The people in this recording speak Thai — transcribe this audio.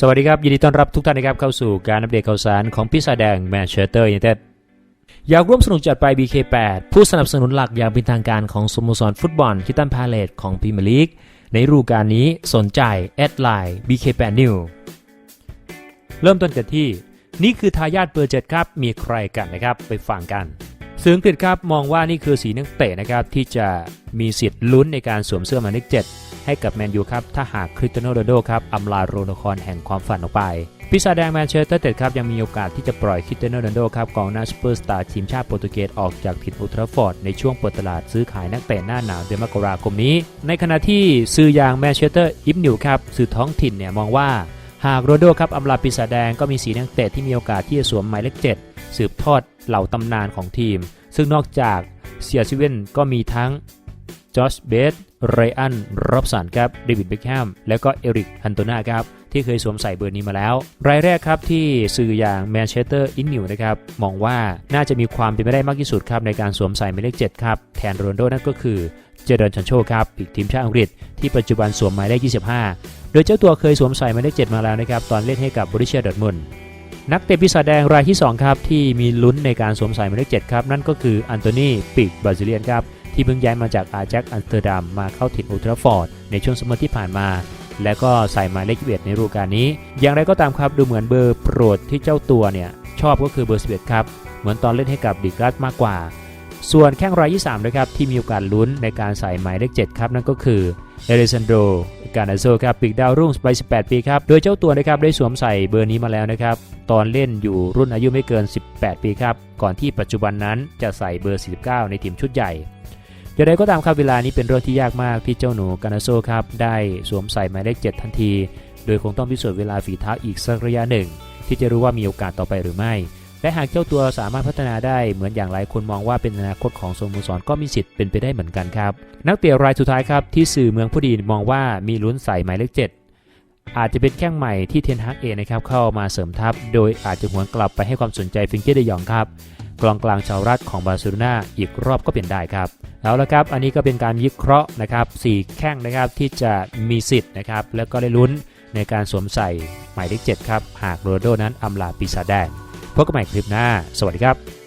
สวัสดีครับ ยินดีต้อนรับทุกท่านนะครับเข้าสู่การอัปเดตข่าวสารของพิซซ่าแดงแมนเชสเตอร์ยูไนเต็ดอยากร่วมสนุกจัดไป BK8 ผู้สนับสนุนหลักอย่างเป็นทางการของสโมสรฟุตบอลคิตันพาเลตของพรีเมียร์ลีกในฤดูกาลนี้สนใจแอดไลน์ BK8 New เริ่มต้นกันที่ นี่คือทายาทเบอร์เจ็ดครับ มีใครกันนะครับ ไปฟังกัน ซึ่งอังกฤษครับมองว่านี่คือสีนักเตะนะครับที่จะมีสิทธิ์ลุ้นในการสวมเสื้อหมายเลขเจ็ดให้กับแมนยูครับถ้าหากคริสเตียโนโรนัลโดครับอำลาโรนครแห่งความฝันออกไปปีศาจแดงแมนเชสเตอร์เต็ดครับยังมีโอกาสที่จะปล่อยคริสเตียโนโรนัลโดครับกองหน้าซูเปอร์สตาร์ทีมชาติโปรตุเกสออกจากถิ่นอุตราฟอร์ดในช่วงเปิดตลาดซื้อขายนักเตะหน้าหนาวเดือนมกราคมนี้ ในขณะที่สื่ออยางแมนเชสเตอร์อิฟนิวครับสื่อท้องถิ่นเนี่ยมองว่า หากโรโดครับอำลาปีศาจแดงก็มีสีนักเตะที่มีโอกาสที่จะสวมหมายเลขเจ็ดสืบทอดเหล่าตำนานของทีม ซึ่งนอกจากเซียซิเวนก็มีทั้งจอชเบสไรอันรอบสันครับเดวิดเบคแฮมและก็เอริกฮันโตนาครับ ที่เคยสวมใส่เบอร์นี้มาแล้ว รายแรกครับที่สื่ออย่างแมนเชสเตอร์อินนิวนะครับมองว่าน่าจะมีความเป็นไปได้มากที่สุดครับในการสวมใส่หมายเลข7ครับแทนโรนโดนั่นก็คือเจเดนชันโชครับอีกทีมชาติอังกฤษที่ปัจจุบันสวมหมายเลข25 โดยเจ้าตัวเคยสวมใส่หมายเลข7มาแล้วนะครับตอนเล่นให้กับบริเชียดอร์ทมุนนักเตะปีศาจแดงรายที่2ครับที่มีลุ้นในการสวมใส่หมายเลข7ครับนั่นก็คืออันโตนีปีกบราซิเลียนครับที่เพิ่งย้ายมาจากอาแจ็คอัมสเตอร์ดัมมาเข้าถิ่นอุลตราฟอร์ดในช่วงสมมติที่ผ่านมา และก็ใส่หมายเลข21ในฤดูกาลนี้ อย่างไรก็ตามครับดูเหมือนเบอร์โปรดที่เจ้าตัวเนี่ยชอบก็คือเบอร์11ครับ เหมือนตอนเล่นให้กับดิกรัสมากกว่า ส่วนแข้งรายที่3นะครับที่มีโอกาสลุ้นในการใส่หมายเลข7ครับนั่นก็คือเอเลซันโดกานาโซครับปีกดาวรุ่งวัย18 ปีครับ โดยเจ้าตัวนะครับได้สวมใส่เบอร์นี้มาแล้วนะครับ ตอนเล่นอยู่รุ่นอายุไม่เกิน 18 ปีครับ ก่อนที่ปัจจุบันนั้นจะใส่เบอร์ 49 ในทีมชุดใหญ่ อย่างไรก็ตามครับเวลานี้เป็นเรื่องที่ยากมากที่เจ้าหนูกานาโซครับได้สวมใส่หมายเลข7ทันที โดยคงต้องพิสูจน์เวลาฝีเท้าอีกสักระยะหนึ่ง ที่จะรู้ว่ามีโอกาสต่อไปหรือไม่ และหากเจ้าตัวสามารถพัฒนาได้เหมือนอย่างหลายคนมองว่าเป็นอนาคตของสโมสรก็มีสิทธิ์เป็นไปได้เหมือนกันครับ นักเตะรายสุดท้ายครับที่สื่อเมืองผู้ดีมองว่ามีลุ้นใส่หมายเลข7อาจจะเป็นแข้งใหม่ที่เทนฮักเองนะครับเข้ามาเสริมทัพ โดยอาจจะหวนกลับไปให้ความสนใจฟิงเกอร์เดยองครับ กลองกลางชาวรัฐของบาร์เซโลนาอีกรอบก็เป็นได้ครับเอาละครับอันนี้ก็เป็นการวิเคราะห์นะครับสี่แข้งนะครับที่จะมีสิทธิ์นะครับแล้วก็ได้ลุ้นในการสวมใส่หมายเลข7ครับหากโรโดนั้นอำลาปีศาจแดงพบกันใหม่คลิปหน้า สวัสดีครับ